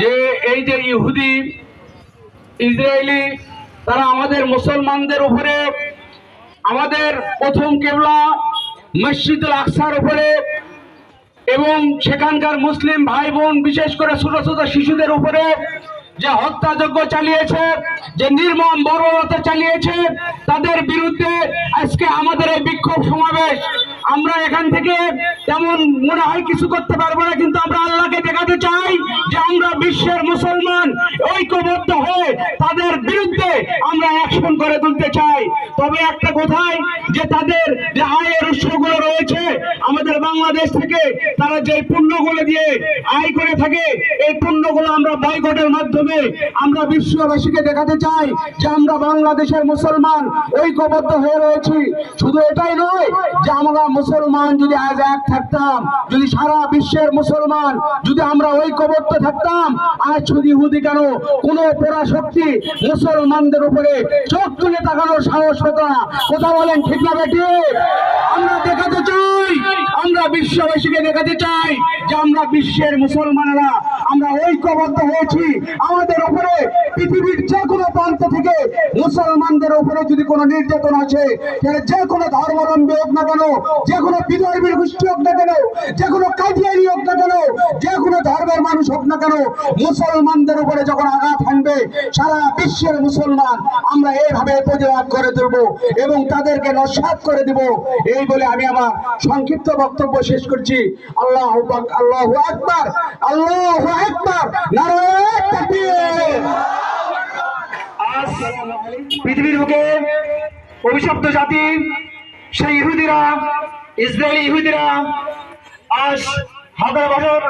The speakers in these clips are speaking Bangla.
যে এই যে ইহুদি, ইসরায়েলি, তারা আমাদের মুসলমানদের উপরে, আমাদের প্রথম কেবলা মসজিদুল আকসার উপরে এবং সেখানকার মুসলিম ভাই বোন বিশেষ করে ছোট ছোট শিশুদের উপরে যে হত্যাযজ্ঞ চালিয়েছে, যে নির্মম বর্বরতা চালিয়েছে, তাদের বিরুদ্ধে আজকে আমাদের এই বিক্ষোভ সমাবেশ আমরা এখান থেকে তেমন মনে হয় কিছু করতে পারব না, কিন্তু আমরা আল্লাহকে দেখাতে চাই যে আমরা বিশ্বের মুসলমান, ঐক্যবদ্ধ হয়ে তাদের বিরুদ্ধে আমরা অ্যাকশন করে তুলতে চাই। তবে একটা কোথায় যে তাদের যে আয়ের উৎসগুলো রয়েছে, আমাদের বাংলাদেশ থেকে তারা যে পণ্যগুলো দিয়ে আয় করে থাকে, এই পণ্যগুলো আমরা বয়কটের মাধ্যমে আমরা বিশ্ববাসীকে দেখাতে চাই যে আমরা বাংলাদেশের মুসলমান, ঐক্যবদ্ধ হয়ে রয়েছি। শুধু এটাই নয়, যে আমরা মুসলমান যদি আজ এক থাকতাম, যদি সারা বিশ্বের মুসলমান যদি আমরা ঐক্যবদ্ধ থাকতাম, আজ শুধু ইহুদি কেন? কোন পরাশক্তি মুসলমানদের উপরে চোখ তুলে তাকানোর সাহস হতো না। কথা বলেন ঠিক না বেটি আমরা দেখাতে চাই, আমরা বিশ্ববাসীকে দেখাতে চাই যে আমরা বিশ্বের মুসলমানেরা, আমরা ঐক্যবদ্ধ হয়েছি। আমাদের উপরে, পৃথিবীর যে কোনো প্রান্ত থেকে মুসলমানদের উপরে যদি কোনো নির্যাতন আছে যে কোনো ধর্মাবলম্বী হোক না কেন যে কোনো বিধর্মীর গোষ্ঠী হোক না কেন, যে কোনো কাদিয়ানি হোক না কেন, যে কোনো ধর্মের মানুষ হোক না কেন, মুসলমানদের উপরে যখন আঘাত হানবে, সারা বিশ্বের মুসলমান, আমরা এইভাবে প্রতিবাদ করে তুলব এবং তাদেরকে নস্বাত করে দিব। এই বলে আমি আমার সংক্ষিপ্ত বক্তব্য শেষ করছি। আল্লাহ আল্লাহ আকবার, আল্লাহ নারায়ণ পৃথিবীর বুকে অভিশপ্ত জাতি, সেই ইহুদিরা ইসরায়েলি ইহুদিরা আজ হাজার বছর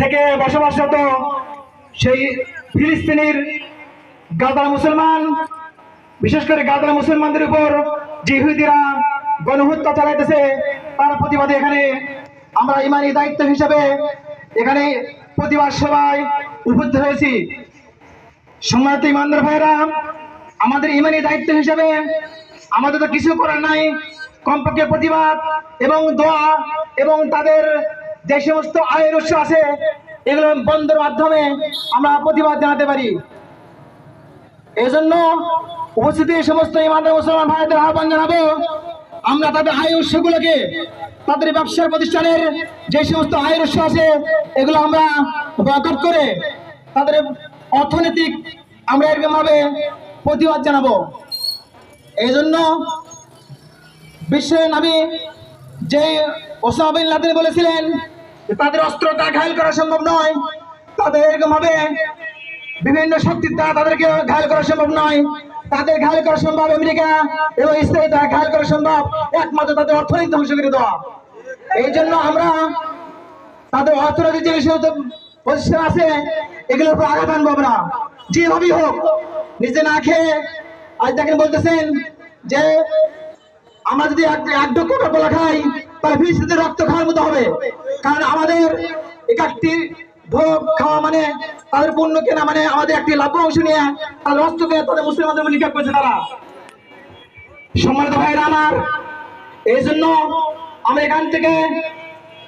থেকে বসবাসরত সেই ফিলিস্তিনির গাদার মুসলমান, বিশেষ করে গাদার মুসলমানদের উপর যে ইহুদিরা গণহত্যা চালাইতেছে, তার প্রতিবাদে এখানে আমরা ইমানি দায়িত্ব হিসেবে এখানে প্রতিবাদ সভায় উপস্থিত হয়েছি। সম্মানিত ইমানদার ভাইরা আমাদের ইমানি দায়িত্ব হিসেবে আমাদের তো কিছু করার নাই। কমপক্ষে প্রতিবাদ এবং দোয়া এবং তাদের যে সমস্ত আয়ের উৎস আছে, এগুলো বন্ধের মাধ্যমে আমরা প্রতিবাদ জানাতে পারি। এই জন্য উপস্থিতি সমস্ত ইমানদার মুসলমান ভাইদের আহ্বান জানাব, আমরা তাদের আয় উৎসগুলোকে, তাদের ব্যবসার প্রতিষ্ঠানের যে সমস্ত আয়ের উৎস আছে, এগুলো আমরা বয়কট করে তাদের অর্থনৈতিক আমরা এরকমভাবে প্রতিবাদ জানাব। এই জন্য বিশ্বের নামে যে ওসামা বিন লাদেন বলেছিলেন তাদের অস্ত্রটা ঘায়ল করা সম্ভব নয়, তাদের এরকমভাবে বিভিন্ন শক্তির দ্বারা তাদেরকে ঘায়ল করা সম্ভব নয়। তাদের ঘায়ল করা সম্ভব আমেরিকা এবং ইসরায়েল দ্বারা ঘায়ল করা সম্ভব, একমাত্র তাদের অর্থনীতি ধ্বংস করে দেওয়া। এই জন্য আমরা তাদের অর্থনৈতিক যে সমস্ত প্রতিষ্ঠান আছে, এগুলোর উপর আঘাত আনব আমরা। যেভাবেই হোক, নিজে না খেয়ে আজ দেখেন বলতেছেন যে আমরা যদি এক এক ডক্ষ খাই, তাহলে ফিরিস্তিতে রক্ত খাওয়ার মতো হবে। কারণ আমাদের এক একটি ভোগ খাওয়া মানে তাদের পণ্য কেনা মানে আমাদের একটি লাভ অংশ নিয়ে তাদের অস্ত্র অস্ত্রকে তাদের মুসলিমদের উপর নিক্ষেপ করছে তারা। সম্মানিত ভাইরা আমার, এই জন্য আমরা এখান থেকে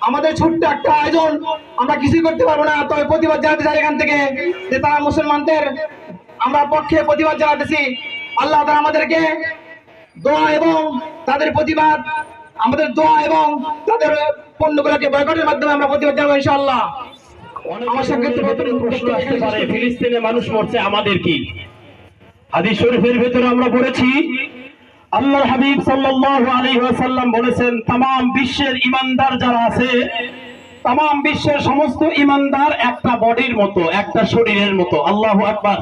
আমাদের ছোট্ট একটা আয়োজন আমরা কিছুই করতে পারব না, তবে প্রতিবাদ জানাতে চাই এখান থেকে যে তারা মুসলমানদের আমরা পক্ষে প্রতিবাদ জানাতেছি। আল্লাহ তারা আমাদেরকে দোয়া এবং তাদের প্রতিবাদ আমাদের দোয়া এবং তাদের পণ্যগুলোকে বয়কটের মাধ্যমে আমরা প্রতিবাদ জানাবো ইনশাআল্লাহ আমার সংক্ষিপ্ত বক্তব্য প্রশ্ন আসতে পারে ফিলিস্তিনে মানুষ মরছে আমাদের কি হাদিস শরীফের ভেতরে আমরা পড়েছি আল্লাহ হাবিব সাল্লাল্লাহু আলাইহি ওয়াসাল্লাম বলেছেন तमाम বিশ্বের ইমানদার যারা আছে तमाम বিশ্বের সমস্ত ইমানদার একটা বডির মতো একটা শরীরের মতো আল্লাহু আকবার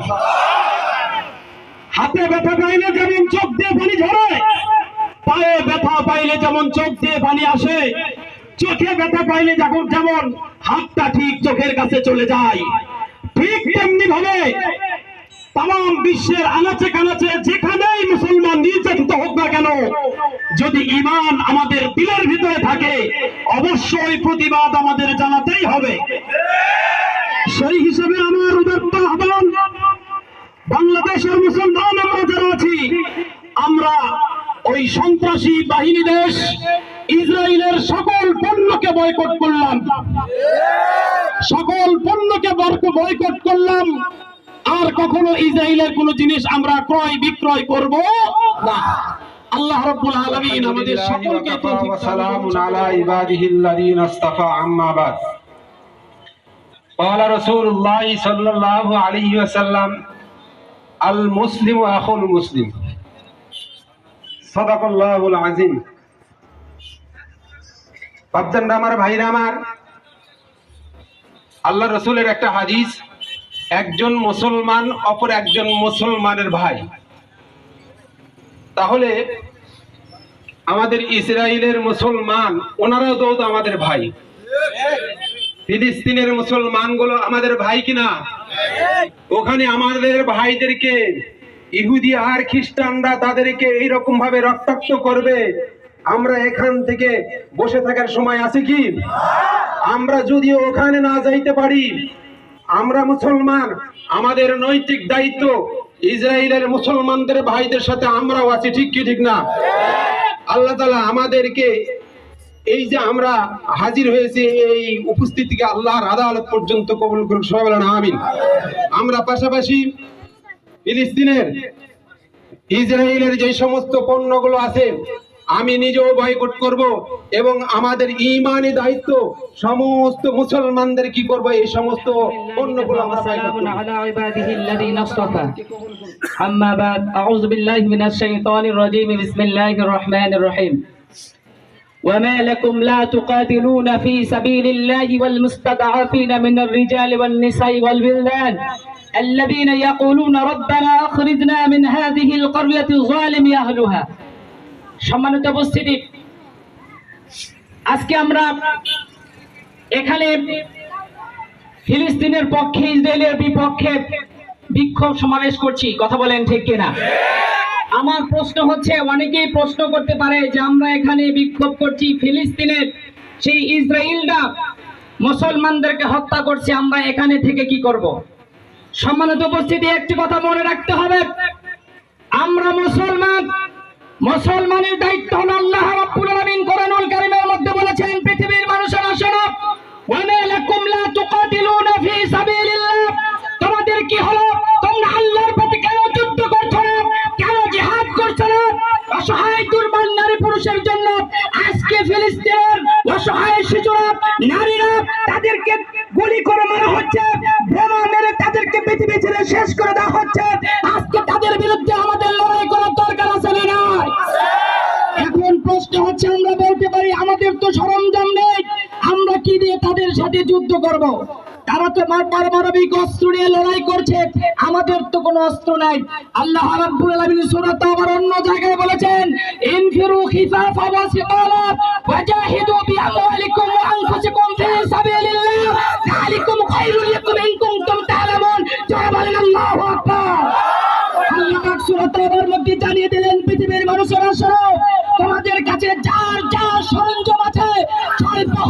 হাতে ব্যথা পাইলে যেমন চোখ দিয়ে পানি ঝরে, পায়ে ব্যথা পাইলে যেমন চোখ দিয়ে পানি আসে, চোখে ব্যথা পাইলে যখন যেমন হাতটা ঠিক চোখের কাছে চলে যায়, ঠিক তেমনি ভাবে তাম বিশ্বের আনাচে কানাচে যেখানেই মুসলমান নির্যাতিত হোক না কেন, যদি ইমান আমাদের দিলের ভিতরে থাকে, অবশ্যই প্রতিবাদ আমাদের জানাতেই হবে। সেই হিসেবে আমার উদাত্ত আহ্বান বাংলাদেশের মুসলমান আমরা যারা আছি আমরা ওই সন্ত্রাসী বাহিনী দেশ ইসরায়েলের সকল পণ্যকে বয়কট করলাম সকল পণ্যকে বয়কট করলাম আর কখনো ইসরায়েলের কোনো জিনিস আমরা ক্রয় বিক্রয় করব না আল্লাহ রাব্বুল আলামিন আমাদের সকলকে তৌফিক দান وسلام করুন। على عباده الذين اصطفى عما بعد قال رسول الله صلى الله عليه وسلم আল মুসলিম আখল মুসলিম। সদাকল্লাহুল আজিম। ভাবতেন না আমার, ভাইরা আমার। আল্লাহ রসুলের একটা হাদিস, একজন মুসলমান অপর একজন মুসলমানের ভাই। তাহলে আমাদের ইসরায়েলের মুসলমান, ওনারাও তো আমাদের ভাই। ফিলিস্তিনের মুসলমানগুলো আমাদের ভাই কিনা? ওখানে আমাদের ভাইদেরকে ইহুদি আর খ্রিস্টানরা তাদেরকে এইরকম ভাবে রক্তাক্ত করবে। আমরা এখান থেকে বসে থাকার সময় আছে কি? আমরা যদি ওখানে না যাইতে পারি, আমরা মুসলমান, আমাদের নৈতিক দায়িত্ব ইসরায়েলের মুসলমানদের ভাইদের সাথে আমরাও আছি, ঠিক কি, ঠিক না? আল্লাহ তালা আমাদেরকে এই যে আমরা হাজির হয়েছে এই উপস্থিতিকে আল্লাহর আদালত পর্যন্ত কবুল করুক সবাই বলেন আমিন আমরা পাশাপাশি ফিলিস্তিনের ইসরায়েলের যে সমস্ত পণ্যগুলো আছে আমি নিজেও বয়কট করব এবং আমাদের ইমানি দায়িত্ব সমস্ত মুসলমানদের কি করব এই সমস্ত পণ্যগুলো আমরা আম্মা বাদ আউযু বিল্লাহি মিনাশ শাইতানির রাজীম বিসমিল্লাহির রহমানির রহিম وما لكم لا تقاتلون في سبيل الله والمستضعفين من الرجال والنساء والولدان الذين يقولون ربنا أخرجنا من هذه القرية الظالم أهلها সম্মানিত উপস্থিতি আজকে আমরা এখানে ফিলিস্তিনের পক্ষে ইসরায়েলের বিপক্ষে বিক্ষোভ সমাবেশ করছি কথা বলেন ঠিক কিনা আমার প্রশ্ন হচ্ছে, অনেকেই প্রশ্ন করতে পারে যে আমরা এখানে বিক্ষোভ করছি ফিলিস্তিনের সেই ইসরায়েলরা মুসলমানদেরকে হত্যা করছে, আমরা এখানে থেকে কি করব? সম্মানিত উপস্থিতি, একটি কথা মনে রাখতে হবে। আমরা মুসলমান, মুসলমানের দায়িত্ব হলো আল্লাহ রাব্বুল আলামিন কোরআনুল মধ্যে বলেছেন, পৃথিবীর মানুষের শোনো অসহায় শিশুরা, নারীরা তাদেরকে গুলি করে মারা হচ্ছে, বোমা মেরে তাদেরকে পৃথিবী ছেড়ে শেষ করে দেওয়া হচ্ছে আজকে তাদের বিরুদ্ধে আমাদের লড়াই করার দরকার আছে না? এখন প্রশ্ন হচ্ছে, আমরা বলতে পারি আমাদের তো সরঞ্জাম নেই, আমরা কি দিয়ে তাদের সাথে যুদ্ধ করব। তারা তো পারমাণবিক অস্ত্র নিয়ে লড়াই করছে, আমাদের তো কোনো অস্ত্র নাই। আল্লাহ রাব্বুল আলামিন সূরাতে আবার অন্য জায়গায় বলেছেন, ইনফিরু খিফাফা ওয়া সিকালা ওয়াজাহিদু বিআমওয়ালিকুম ওয়া আনফুসিকুম ফি সাবিলিল্লাহ। যালিকুম খায়রুল লাকুম ইন কুনতুম তা'লামুন যারা বলেন, আল্লাহু আকবার। আল্লাহ পাক সূরা তাওবার মধ্যে জানিয়ে দিলেন, পৃথিবীর মানুষেরা শোনো, তোমাদের কাছে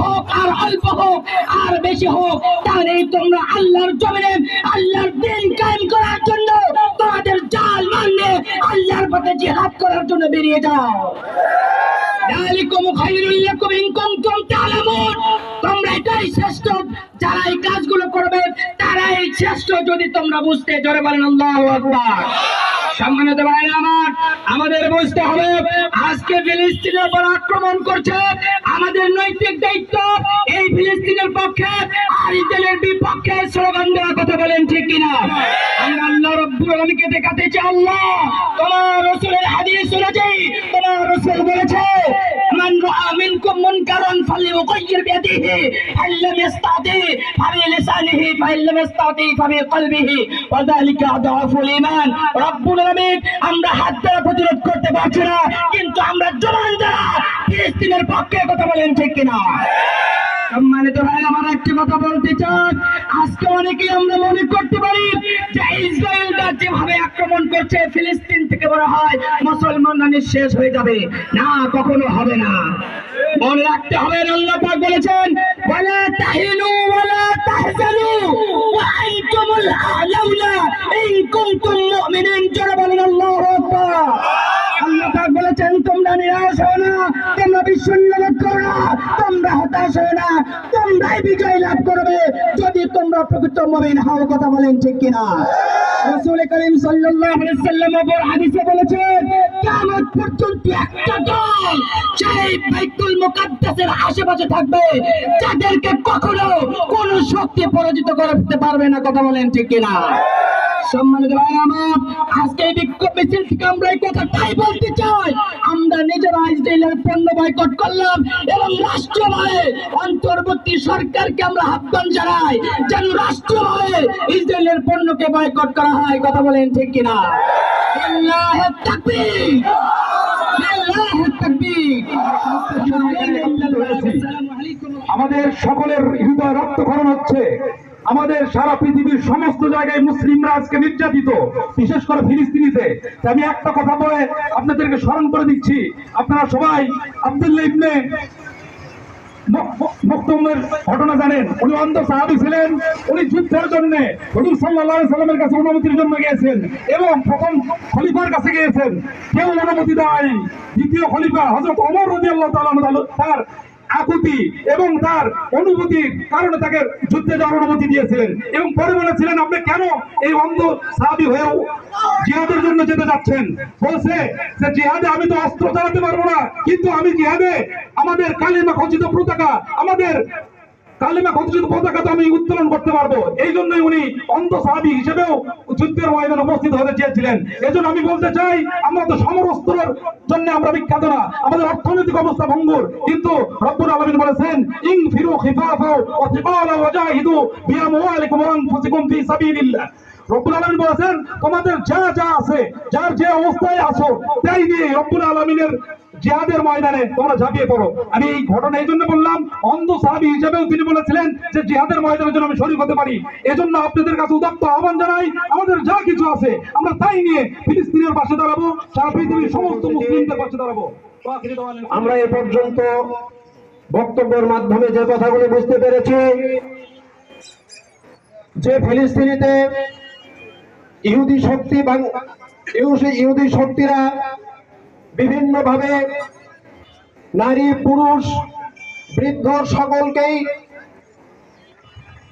হোক আর অল্প হোক, আর বেশি হোক, তা নেই তোমরা আল্লাহর জমিনে, আল্লাহর দিন কায়েম করার জন্য তোমাদের জাল মানলে আল্লাহর পথে জিহাদ করার জন্য বেরিয়ে যাও। তোমরা এটাই শ্রেষ্ঠ, যারা এই কাজগুলো করবে, তারাই শ্রেষ্ঠ যদি তোমরা বুঝতে বলেন আমার, আমাদের বুঝতে হবে, আজকে ফিলিস্তিনের উপর আক্রমণ করছে আমাদের নৈতিক দায়িত্ব এই ফিলিস্তিনের পক্ষে আর ইসরায়েলের বিপক্ষে স্লোগান দেওয়ার কথা বলেন ঠিক কিনা? আমরা আল্লাহ রব্বুল আলামিনকে দেখাতে চাই, আল্লাহ। তোমার রাসূলের হাদিস অনুযায়ী, তোমার রাসূল বলেছে মান رأى منكم منكرا فليغير بيده فإن لم يستطع فبلسانه فإن لم يستطع فبقلبه وذلك أضعف الإيمان রব্বুল আলামিন আমরা হাত দ্বারা প্রতিরোধ করতে পারছি না কিন্তু আমরা জবান দ্বারা ফিলিস্তিনের পক্ষে কথা বলেন ঠিক কিনা সম্মানিত ভাই, আমার একটি কথা বলতে চান আজকে অনেকেই আমরা মনে করতে পারি যে ইসরায়েলরা যেভাবে আক্রমণ করছে, ফিলিস্তিন থেকে বড় হয় মুসলমানরা নিঃশেষ হয়ে যাবে। না, কখনো হবে না। মনে রাখতে হবে আল্লাহ পাক বলেছেন, ওয়ালা তাহিনু ওয়ালা তাহজানু, ওয়া আনতুমুল আ'লাউনা, ইন কুনতুম মুমিনিন জোরে বলেন, আল্লাহু আকবার আল্লাহ পাক বলেছেন, তোমরা নিরাশ হও না, তোমরা বিশ্বন্নবোধ করো না, তোমরা হতাশ হও না তোমরাই বিজয় লাভ করবে যদি তোমরা প্রকৃত মমিন হও, কথা বলেন ঠিক কিনা? রাসূল করিম সাল্লাম বলেছেন পর্যন্ত একটা দল সেই মুকাদ্দাসের আশেপাশে থাকবে যাদেরকে কখনো কোন শক্তি পরাজিত করতে পারবে না। কথা বলেন ঠিক কিনা? আজকে আমরা এই কথাটাই বলতে চাই। আমরা নিজেরা ইসরায়েলের পণ্য করলাম এবং অন্তর্বর্তী সরকারকে আমরা যেন পণ্যকে বয়কট করা হয়। কথা বলেন ঠিক কিনা? আমাদের সকলের হৃদয় রক্তক্ষরণ হচ্ছে। আমাদের সারা পৃথিবীর সমস্ত জায়গায় মুসলিমরা আজকে নির্যাতিত, বিশেষ করে ফিলিস্তিনিতে। আমি একটা কথা বলে আপনাদেরকে স্মরণ করে দিচ্ছি। আপনারা সবাই আব্দুল্লাহ ইবনে মুক্তমের ঘটনা জানেন। উনি অন্ধ সাহাবি ছিলেন। উনি যুদ্ধের জন্য হজুর সাল্লাহ সাল্লামের কাছে অনুমতির জন্য গিয়েছেন এবং প্রথম খলিফার কাছে গিয়েছেন। কেউ অনুমতি দেয় দ্বিতীয় খলিফা হজরত অমর রদি আল্লাহ তার আকুতি এবং তার অনুভূতির কারণে তাকে যুদ্ধে যাওয়ার অনুমতি দিয়েছিলেন। এবং পরে বলেছিলেন, আপনি কেন এই অন্ধ সাহাবি হয়েও জিহাদের জন্য যেতে যাচ্ছেন? বলছে যে, জিহাদে আমি তো অস্ত্র চালাতে পারব না, কিন্তু আমি জিহাদে আমাদের কালিমা খচিত পতাকা, আমাদের কালিমা খচিত পতাকা তো আমি উত্তোলন করতে পারব? এই জন্যই উনি অন্ধ সাহাবি হিসেবেও যুদ্ধের ময়দানে উপস্থিত হতে চেয়েছিলেন। এজন্য আমি বলতে চাই, আমরা তো সমরস্ত্রের জন্য আমরা বিখ্যাত না। আমাদের অর্থনৈতিক অবস্থা ভঙ্গুর। কিন্তু রব্বুল আলামিন বলেছেন, ইং ফিরু খিফাফা ওয়া থিকালা ওয়া জাহিদু বিআমওয়ালিকুম ওয়া আনফুসিকুম ফি সাবিলিল্লাহ। রব্বুল আলামিন বলেছেন, তোমাদের যা যা আছে, যার যে অবস্থায় আছো, তাই নিয়ে রব্বুল আলামিনের জিহাদের ময়দানে তোমরা ঝাঁপিয়ে পড়ো। আমি এই ঘটনা এই জন্য বললাম, অন্ধ সাহাবি হিসেবেও তিনি বলেছিলেন যে জিহাদের ময়দানের জন্য আমি শরীক হতে পারি। এজন্য আপনাদের কাছে উদাত্ত আহ্বান জানাই, আমাদের যা কিছু আছে, আমরা তাই নিয়ে ফিলিস্তিনের পাশে দাঁড়াবো, সারা পৃথিবীর সমস্ত মুসলিমদের পাশে দাঁড়াবো। আমরা এ পর্যন্ত বক্তব্যের মাধ্যমে যে কথাগুলি বুঝতে পেরেছি, যে ফিলিস্তিনিতে ইহুদি শক্তি ইহুদি শক্তিরা বিভিন্নভাবে নারী, পুরুষ, বৃদ্ধ সকলকেই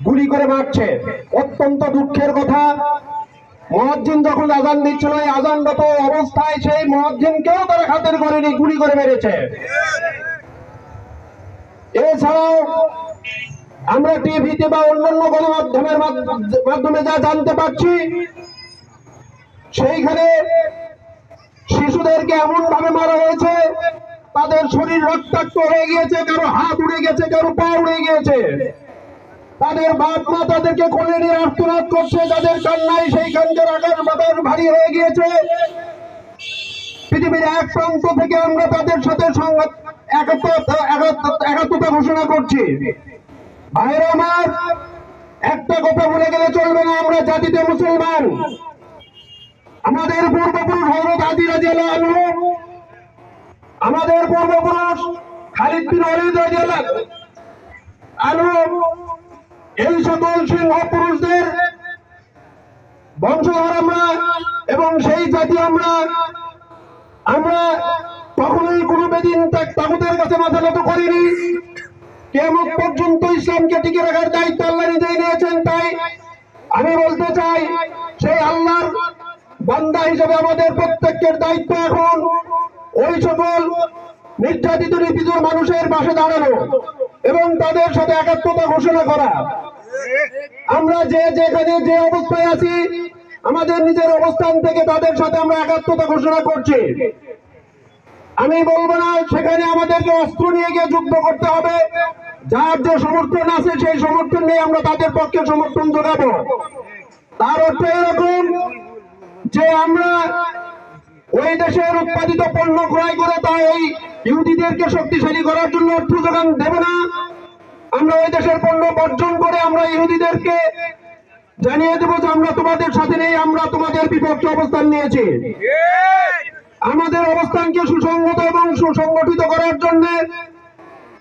গুলি করে মারছে। অত্যন্ত দুঃখের কথা। মহাজ্জিন যখন আজান দিচ্ছিল আজানগত অবস্থায় সেই মহাজ্জিনকেও তারা খাতের করেনি, গুলি করে মেরেছে। এছাড়াও আমরা টিভিতে বা অন্যান্য গণমাধ্যমের মাধ্য- মাধ্যমে যা জানতে পারছি, সেইখানে শিশুদেরকে এমন ভাবে মারা হয়েছে, তাদের শরীর রক্তাক্ত হয়ে গিয়েছে, কারও হাত উড়ে গেছে, কারও পা উড়ে গিয়েছে। তাদের বাপ মা তাদেরকে কোলে নিয়ে আর্তনাদ করছে যাদের কান্নায় সেই কান্দের আকার বাতাস ভারী হয়ে গিয়েছে। পৃথিবীর এক প্রান্ত থেকে আমরা তাদের সাথে সংঘাত একাত্মতা একাত্ম- একাত্মতা ঘোষণা করছি। ভাইরা আমার, একটা কথা বলে গেলে চলবে না, আমরা জাতিতে মুসলমান। আমাদের পূর্বপুরুষ হজরত আদি রাজিয়াল্লাহ আনহু। আমাদের পূর্বপুরুষ খালিদ বিন রাজিয়াল্লাহ আনহু। এই সকল সিংহ পুরুষদের বংশধর আমরা এবং সেই জাতি আমরা। আমরা কখনোই কোনো বেদিন তাগুদের কাছে মাথা নত করিনি। কেমন পর্যন্ত ইসলামকে টিকে রাখার দায়িত্ব আল্লাহ নিজেই নিয়েছেন তাই আমি বলতে চাই, সেই আল্লাহর বান্দা হিসেবে আমাদের প্রত্যেকের দায়িত্ব এখন ওই সকল নির্যাতিত নিপীড়িত মানুষের পাশে দাঁড়ানো এবং তাদের সাথে একাত্মতা ঘোষণা করা। আমরা যে যেখানে যে অবস্থায় আছি, আমাদের নিজের অবস্থান থেকে তাদের সাথে আমরা একাত্মতা ঘোষণা করছি। আমি বলব না, সেখানে আমাদেরকে অস্ত্র নিয়ে গিয়ে যুদ্ধ করতে হবে। যার যে সমর্থন আছে, সেই সমর্থন নিয়ে আমরা তাদের পক্ষে সমর্থন যোগাবো। তার অর্থ এরকম যে আমরা ওই দেশের উৎপাদিত পণ্য ক্রয় করে তা এই ইহুদিদেরকে শক্তিশালী করার জন্য অর্থ যোগান দেব না। আমরা ওই দেশের পণ্য বর্জন করে আমরা ইহুদিদেরকে জানিয়ে দেবো যে আমরা তোমাদের সাথে নেই, আমরা তোমাদের বিপক্ষে অবস্থান নিয়েছি। আমাদের অবস্থানকে সুসংগত এবং সুসংগঠিত করার জন্য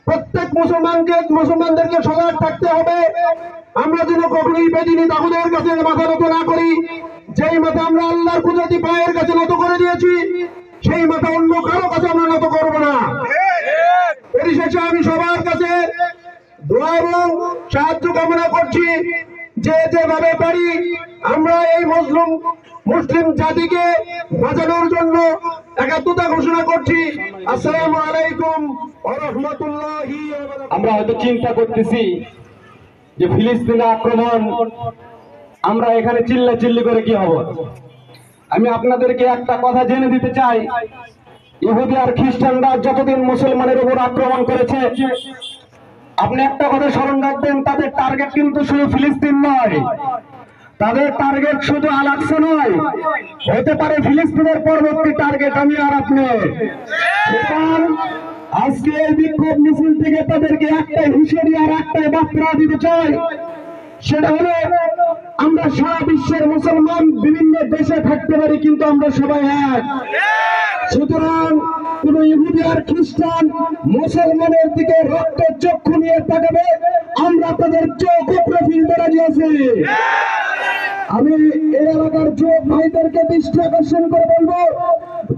প্রত্যেক মুসলমানকে, মুসলমানদেরকে সজাগ থাকতে হবে। আমরা যেন কখনোই বেদিনী তাহুদের কাছে মাথা নত না করি। যেই মাথা আমরা আল্লাহর কুদরতি পায়ের কাছে নত করে দিয়েছি, সেই মাথা অন্য কারও কাছে আমরা নত করব না পরিশেষে আমি সবার কাছে সাহায্য কামনা করছি, যে যেভাবে পারি আমরা এই মুসলিম মুসলিম জাতিকে বাঁচানোর জন্য একাত্মতা ঘোষণা করছি আসসালামু আলাইকুম। আমরা হয়তো চিন্তা করতেছি যে ফিলিস্তিনে আক্রমণ আমরা এখানে চিল্লা চিল্লি করে কি হব? আমি আপনাদেরকে একটা কথা জেনে দিতে চাই। ইহুদি আর খ্রিস্টানরা যতদিন মুসলমানের উপর আক্রমণ করেছে, আপনি একটা কথা স্মরণ রাখবেন, তাদের টার্গেট কিন্তু শুধু ফিলিস্তিন নয়। তাদের টার্গেট শুধু আলাক্সা নয়। হতে পারে ফিলিস্তিনের পরবর্তী টার্গেট আমি আর আপনি। আজকে এই বিক্ষোভ মিছিল থেকে তাদেরকে একটাই হুঁশিয়ারি আর একটাই বার্তা দিতে চাই। সেটা হলো, আমরা সারা বিশ্বের মুসলমান বিভিন্ন দেশে থাকতে পারি, কিন্তু আমরা সবাই এক। সুতরাং কোন ইহুদি আর খ্রিস্টান মুসলমানের দিকে রক্ত চক্ষু নিয়ে তাকাবে, আমরা তাদের চোখ উপরে ফিরতে রাজি আমি এই এলাকার যুবক ভাইদেরকে দৃষ্টি আকর্ষণ করে বলব,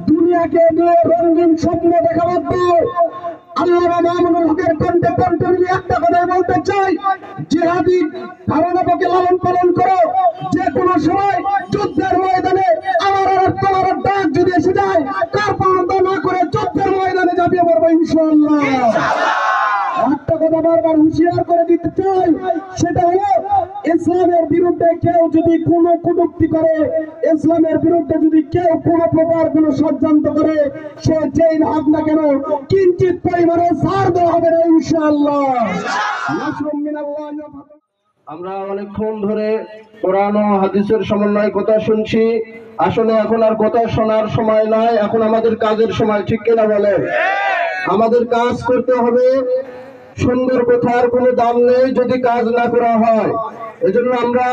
দুনিয়াকে নিয়ে রঙিন স্বপ্ন দেখা বাধ্য আল্লাহ মামুনুল হকের কণ্ঠে কোরআন ও হাদিসের সমন্বয় কথা শুনছি। আসলে এখন আর কথা শোনার সময় নাই, এখন আমাদের কাজের সময়, ঠিক কিনা বলেন আমাদের কাজ করতে হবে সুন্দর কথার কোনো দাম নেই যদি কাজ না করা হয়। এজন্য আমরা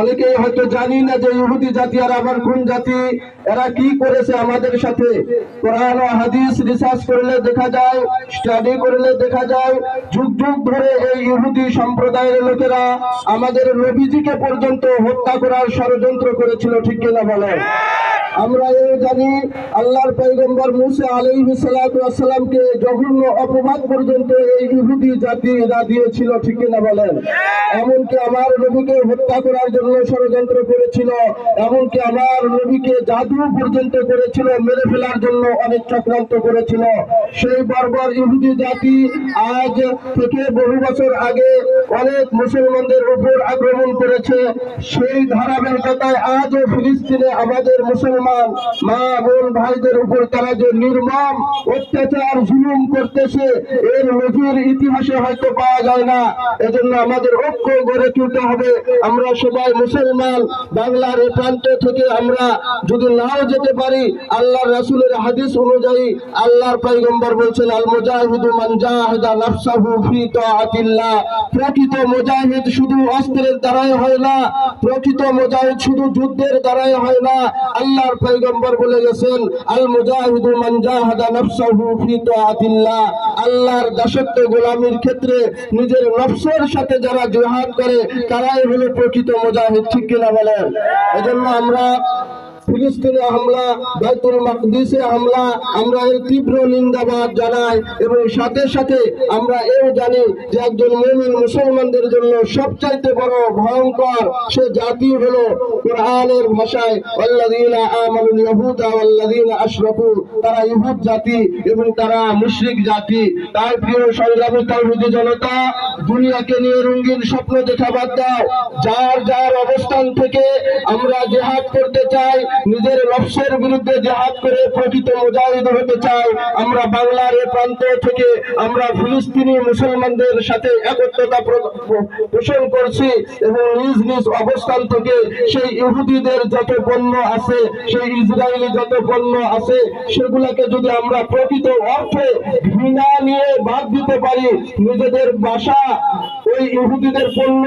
অনেকেই হয়তো জানি না যে ইহুদি জাতি আর আমার কোন জাতি, এরা কি করেছে আমাদের সাথে? কোরআন হাদিস রিসার্চ করলে দেখা যায় স্টাডি করলে দেখা যায়, যুগ যুগ ধরে এই ইহুদি সম্প্রদায়ের লোকেরা আমাদের নবীজিকে পর্যন্ত হত্যা করার ষড়যন্ত্র করেছিল, ঠিক কিনা বলেন আমরা এও জানি আল্লাহর পৈগম্বর মুসা আলাইহি সালামকে জঘন্য অপবাদ পর্যন্ত এই ইহুদি জাতি এরা দিয়েছিল, ঠিক কিনা বলেন? এমনকি আমার নবীকে হত্যা করার জন্য ষড়যন্ত্র করেছিল, এমনকি আমার নবীকে জাদু পর্যন্ত করেছিল, মেরে ফেলার জন্য অনেক চক্রান্ত করেছিল। সেই বর্বর ইহুদি জাতি আজ থেকে বহু বছর আগে অনেক মুসলমানদের উপর আক্রমণ করেছে। সেই ধারাবাহিকতায় আজও ফিলিস্তিনে আমাদের মুসলমান মা, বোন, ভাইদের উপর তারা যে নির্মম অত্যাচার, জুলুম করতেছে, এর নজির ইতিহাসে হয়তো পাওয়া যায় না। এজন্য আমাদের ঐক্য গড়ে তুলতে হবে। আমরা সবাই মুসলমান, বাংলার এ প্রান্ত থেকে আমরা যদি নাও যেতে পারি, আল্লাহর রাসূলের হাদিস অনুযায়ী আল্লাহর পয়গম্বর বলছেন আল মুজাহিদু মান জাহাদা নাফসাহু ফি তাআতিল্লাহ। প্রকৃত মুজাহিদ শুধু অস্ত্রের দ্বারাই হয় না, প্রকৃত মুজাহিদ শুধু যুদ্ধের দ্বারাই হয় না। আল্লাহর পয়গম্বর বলে গেছেন আল মুজাহিদু মান জাহাদা নাফসাহু ফি তাআতিল্লাহ। আল্লাহর দাসত্ব গোলামির ক্ষেত্রে নিজের নফসের সাথে যারা জিহাদ করে, তারাই হলো প্রকৃত মুজাহিদ। ঠিক কিনা বলেন? এজন্য আমরা ফিলিস্তিনে হামলা, বাইতুল মাকদিসে হামলা, আমরা এর তীব্র নিন্দাবাদ জানাই এবং সাথে সাথে আমরা এও জানি যে একজন মুমিন মুসলমানদের জন্য সবচাইতে বড় ভয়ঙ্কর সে জাতি হলো কোরআনের ভাষায়, আল্লাযীনা আমানুল ইয়াহুদা ওয়াল্লাযীনা আশরাকু তারা ইহুদ জাতি এবং তারা মুশরিক জাতি। তাই প্রিয় সংগ্রামী তাওহীদি জনতা, দুনিয়াকে নিয়ে রঙিন স্বপ্ন দেখা বাদ দাও। যার যার অবস্থান থেকে আমরা জেহাদ করতে চাই নিজের লক্ষ্যের বিরুদ্ধে জেহাদ করে প্রকৃত মুজাহিদ হতে চাই। আমরা বাংলার এ প্রান্ত থেকে আমরা ফিলিস্তিনি মুসলমানদের সাথে একত্রতা পোষণ করছি এবং নিজ নিজ অবস্থান থেকে সেই ইহুদিদের যত পণ্য আছে, সেই ইসরায়েলি যত পণ্য আছে, সেগুলোকে যদি আমরা প্রকৃত অর্থে ঘৃণা নিয়ে বাদ দিতে পারি, নিজেদের বাসা ওই ইহুদিদের পণ্য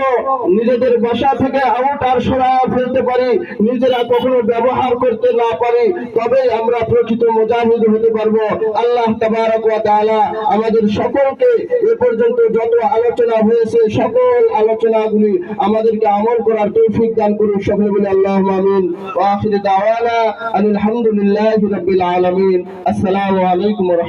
নিজেদের বাসা থেকে আউট আর সরা ফেলতে পারি, নিজেরা কখনো ব্যবহার করতে না পারি, তবেই আমরা প্রকৃত মুজাহিদ হতে পারব। আল্লাহ তাবারক আমাদের সকলকে এ পর্যন্ত যত আলোচনা হয়েছে, সকল আলোচনাগুলি আমাদেরকে আমল করার তৌফিক দান করুন সকলে বলে আল্লাহ আমিন। ওয়া আখির দাওয়ানা আলহামদুলিল্লাহি রাব্বিল আসসালামু আলাইকুম ওয়া